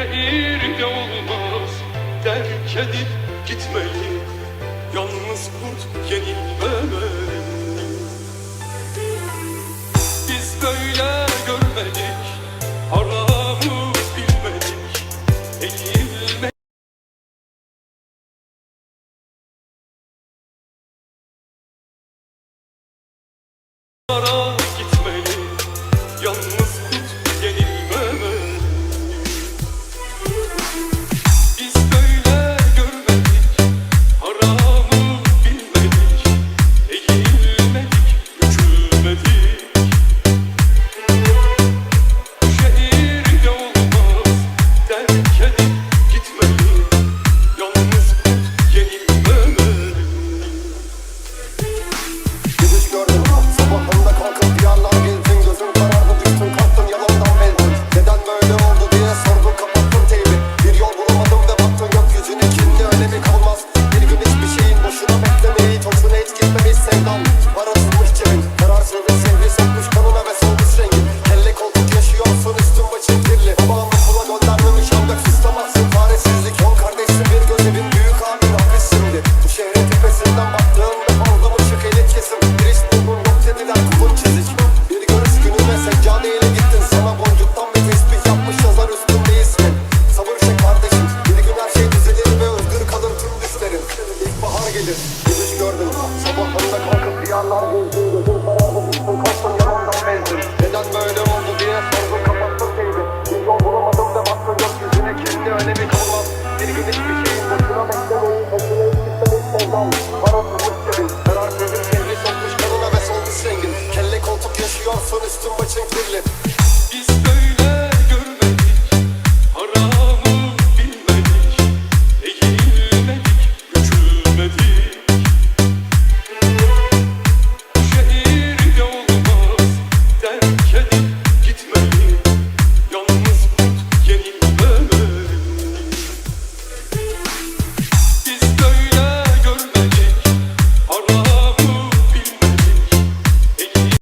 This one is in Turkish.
şehirde olmaz Terk edip gitmeyi Yalnız kurt yenilmemeli Biz böyle görmedik Haramı bilmedik Eğilmedik. insanlar gözüm Neden böyle oldu diye sordum kapattım teybi Bir bulamadım da baktım gökyüzüne kendi önemi kalmaz Bir gidiş bir şeyin boşuna beklemeyin Peşine istemeyin sevdam Bana tutmuş gibi Karar verdim kendi sokmuş kanına ve solmuş rengin. Kelle koltuk yaşıyorsun üstün başın kirli. Biz